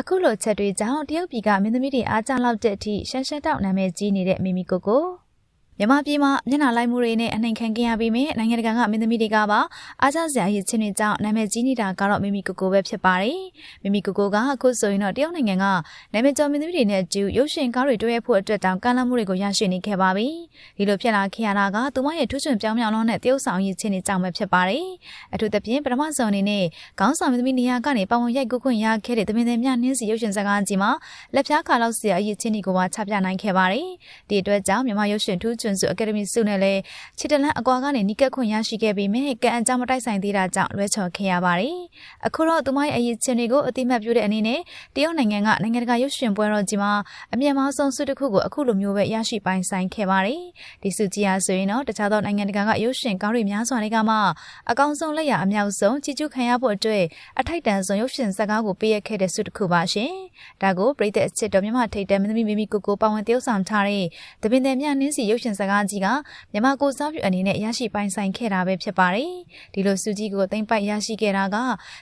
အခုလိုချက်တွေကြောင့်တရုတ်ပြည်ကမင်းသမီးတွေအားကျလောက်တဲ့အထိရှမ်းရှမ်းတောက်နာမည်ကြီးနေတဲ့မိမိကိုကို မြန်မာပြည်မှာမျက်နှာလိုက်မှုတွေနဲ့အနှိမ်ခံခဲ့ရပြီးမြင်နိုင်ငံတကာကမင်းသမီးတွေကပါအားကျစရာရည်ချင်းတွေကြောင့်နာမည်ကြီးနေတာကတော့မိမိကိုကိုပဲဖြစ်ပါတယ်။မိမိကိုကိုကအခုဆိုရင်တော့တရုတ်နိုင်ငံကနာမည်ကျော်မင်းသမီးတွေနဲ့အတူရုပ်ရှင်ကားတွေတွေ့ရဖို့အတွက်တောင်ကမ်းလှမ်းမှုတွေကိုရရှိနေခဲ့ပါပြီ။ဒီလိုဖြစ်လာခဲ့ရတာကသူမရဲ့ထူးချွန်ပြောင်းပြောင်းလုံးနဲ့တရုတ်ဆောင်ရည်ချင်းတွေကြောင့်ပဲဖြစ်ပါတယ်။အထူးသဖြင့်ပထမဆုံးအနေနဲ့ခေါင်းဆောင်မင်းသမီးနေရာကနေပဝင်ရိုက်ကူးခွင့်ရခဲ့တဲ့သမင်သည်မြနှင်းစီရုပ်ရှင်စကားကြီးမှာလက်ဖြားခါလောက်စရာအရည်ချင်းတွေကိုပါချပြနိုင်ခဲ့ပါတယ်။ဒီအတွက်ကြောင့်မြန်မာရုပ်ရှင်ထူးချွန်စုအကယ်ဒမီစုနဲ့လည်းချစ်တလန်အကွာကနေနီးကပ်ခွင့်ရရှိခဲ့ပြီးမြဲကံအကြောင်းမတိုက်ဆိုင်သေးတာကြောင့်လွဲချော်ခဲ့ရပါတယ်။အခုတော့သူမရဲ့အရည်ချင်းတွေကိုအတိမတ်ပြုတဲ့အနေနဲ့တရုတ်နိုင်ငံကနိုင်ငံတကာရုပ်ရှင်ပွဲတော်ကြီးမှာအမြင့်မားဆုံးဆုတစ်ခုကိုအခုလိုမျိုးပဲရရှိပိုင်ဆိုင်ခဲ့ပါတယ်။ဒီဆုကြီးအားဆိုရင်တော့တခြားသောနိုင်ငံတကာကရုပ်ရှင်ကောင်းတွေများစွာတွေကမှအကောင်းဆုံးလက်ရအမြောက်ဆုံးကြီးကျူးခံရဖို့အတွက်အထိုက်တန်ဆုံးရုပ်ရှင်ဇာတ်ကားကိုပေးရခဲ့တဲ့ဆုတစ်ခုပါရှင်။ဒါကိုပြည်သက်အချစ်တော်မြမထိတ်တန်မင်းသမီးမိမိကိုကိုပါဝင်တရုတ်ဆောင်ထားတဲ့တပင်တယ်မြနှင်းစီရုပ်ရှင်ဇာတ်ကားကြီးကမြန်မာကိုစားပြုအနေနဲ့ရရှိပိုင်ဆိုင်ခဲ့တာပဲဖြစ်ပါတယ်။ဒီလိုစုကြီးကိုသိမ့်ပိုက်ရရှိခဲ့တာက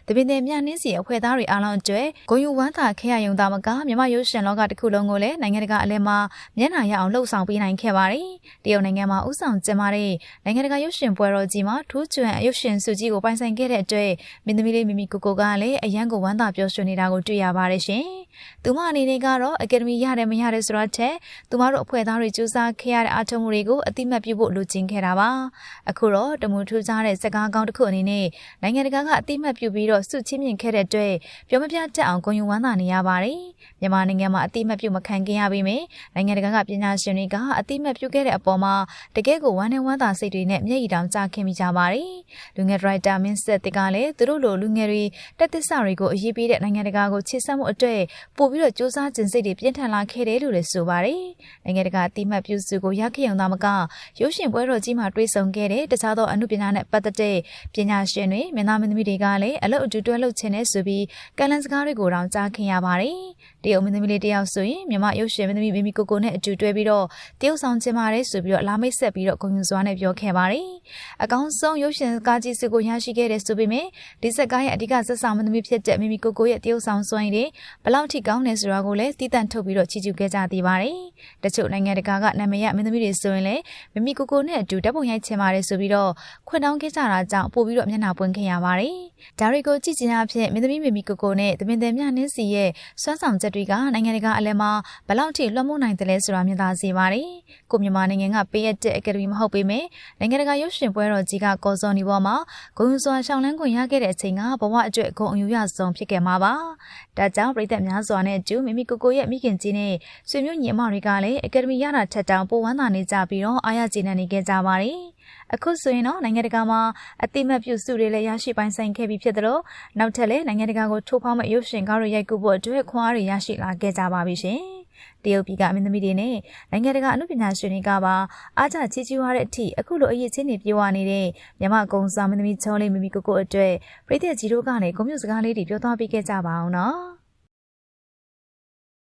တပင်တယ်မြနှင်းစီအဖွဲ့သားတွေအားလုံးအတွက်ဂုဏ်ယူဝမ်းသာခဲ့ရရုံသာမကမြန်မာရုပ်ရှင်လောကတစ်ခုလုံးကိုလည်းနိုင်ငံတကာအလဲမှာမျက်နှာရအောင်လှုပ်ဆောင်ပေးနိုင်ခဲ့ပါတယ်။တရုတ်နိုင်ငံမှာဥဆောင်ကျင်းပတဲ့နိုင်ငံတကာရုပ်ရှင်ပွဲတော်ကြီးမှာထူးချွန်ရုပ်ရှင်စုကြီးကိုပိုင်ဆိုင်ခဲ့တဲ့အတွက်မင်းသမီးလေးမိမိကိုကိုကလည်းအရန်ကိုဝမ်းသာပျော်ရွှင်နေတာကိုတွေ့ရပါတယ်ရှင်။သူမအနေနဲ့ကတော့အကယ်ဒမီရတယ်မရတယ်ဆိုတော့တဲ့သူမတို့အဖွဲ့သားတွေစူးစမ်းခဲ့ရတဲ့အားထုတ်မှုတွေကိုအတိမတ်ပြုဖို့လိုချင်ခဲ့တာပါအခုတော့တမူထူးခြားတဲ့စကားကောင်းတစ်ခုအနေနဲ့နိုင်ငံတကာကအတိမတ်ပြုပြီးတော့စုချင်းမြင့်ခဲ့တဲ့အတွက်ပြောမပြတတ်အောင်ဂုဏ်ယူဝမ်းသာနေရပါတယ်မြန်မာနိုင်ငံမှာအတိမတ်ပြုမခံခဲ့ရပေမယ့်နိုင်ငံတကာကပညာရှင်တွေကအတိမတ်ပြုခဲ့တဲ့အပေါ်မှာတကယ်ကိုဝမ်းနဲ့ဝမ်းသာစိတ်တွေနဲ့မျက်ရည်တောင်ကျခင်မိကြပါတယ်လူငယ်ဒရိုက်တာမင်းဆက်တကလည်းသူတို့လိုလူငယ်တွေတက်သစ္စာတွေကိုအရေးပေးတဲ့နိုင်ငံတကာကိုချစ်ဆက်မှုအတွက်ပို့ပြီးတော့စူးစမ်းကျင်စိတ်တွေပြင်းထန်လာခဲ့တယ်လို့လည်းဆိုပါတယ်နိုင်ငံတကာအတိမတ်ပြုစုကိုရခဲ့ရုံသာမကရုပ်ရှင်ပွဲတော်ကြီးမှာတွေ့ဆုံခဲ့တဲ့တခြားသောအမှုပညာနဲ့ပတ်သက်တဲ့ပညာရှင်တွေမင်းသားမင်းသမီးတွေကလည်းအလုပ်အတူတွဲလုပ်ချင်တဲ့ဆိုပြီးကလန်စကားတွေကိုတောင်ကြားခင်ရပါတယ်။တရုတ်မင်းသမီးလေးတယောက်ဆိုရင်မြမရုပ်ရှင်မင်းသမီးမိမိကိုကိုနဲ့အတူတွဲပြီးတော့တရုတ်ဆောင်ချင်ပါတယ်ဆိုပြီးတော့လာမိတ်ဆက်ပြီးတော့ဂုဏ်ယူစွာနဲ့ပြောခဲ့ပါတယ်။အကောင်းဆုံးရုပ်ရှင်ကားကြီးစုကိုရရှိခဲ့တဲ့ဆိုပေမဲ့ဒီဇက်ကားရဲ့အဓိကဆက်ဆောင်မင်းသမီးဖြစ်တဲ့မိမိကိုကိုရဲ့တရုတ်ဆောင်စွမ်းရည်တွေဘလောက်ထိကောင်းနေဆိုတာကိုလည်းတည်တံ့ထုတ်ပြီးတော့ချီးကျူးခဲ့ကြသေးပါတယ်။တချို့နိုင်ငံတကာကနာမည်ရမင်းသမီးတွေဆိုရင်လည်းမိမိကိုကိုနဲ့အတူဓာတ်ပုံရိုက်ချင်ပါတယ်ဆိုပြီးတော့ခွင့်တောင်းခဲ့ကြတာကြောင့်ပို့ပြီးတော့မျက်နှာပွင့်ခဲ့ရပါတယ်။ဒါတွေကိုကြည့်ချင်အဖြစ်မင်းသမီးမိမိကိုကိုနဲ့သမင်သည်မြနှင်းစီရဲ့စွမ်းဆောင်ချက်တွေကနိုင်ငံတကာအလဲမှာဘလောက်ထိလွှမ်းမိုးနိုင်တယ်လဲဆိုတာမြင်သာစေပါတယ်။ကိုမြန်မာနိုင်ငံကပေးရတဲ့အကယ်ဒမီမဟုတ်ပေမဲ့နိုင်ငံတကာရုပ်ရှင်ပွဲတော်ကြီးကကော်စော်နီဘောမှာဂုဏ်စွာရှောင်းလန်းခွင့်ရခဲ့တဲ့အချိန်ကဘဝအတွက်ဂုဏ်အယူရဆုံးဖြစ်ခဲ့မှာပါ။ဒါကြောင့်ပြည်သက်များစွာနဲ့အတူမိမိကိုကိုရဲ့မိခင်ကြီးနဲ့ဆွေမျိုးညီအမတွေကလည်းအကယ်ဒမီရတာထက်တောင်ပိုဝမ်းသာနေကြပြီးတော့အားရကျေနပ်နေခဲ့ကြပါတယ်။အခုဆိုရင်တော့နိုင်ငံတကာမှာအတိမတ်ပြုစုတွေလည်းရရှိပိုင်ဆိုင်ခဲ့ပြီးဖြစ်သလိုနောက်ထပ်လည်းနိုင်ငံတကာကိုထိုးဖောက်မဲ့ရုပ်ရှင်ကားတွေရိုက်ကူဖို့အတွက်ခွန်အားတွေရရှိလာခဲ့ကြပါပြီရှင်။တရုတ်ပြည်ကမင်းသမီးတွေနဲ့နိုင်ငံတကာအမှုပညာရှင်တွေကပါအားကျချီးကျူးရတဲ့အထိအခုလိုအရေးချင်းတွေပြေဝနေတဲ့မြမကုံစာမင်းသမီးချောလေးမိမိကိုကိုအတွက်ပြည်သက်ကြီးတို့ကလည်းဂုဏ်ပြုစကားလေးတွေပြောသွားပေးခဲ့ကြပါအောင်နော်။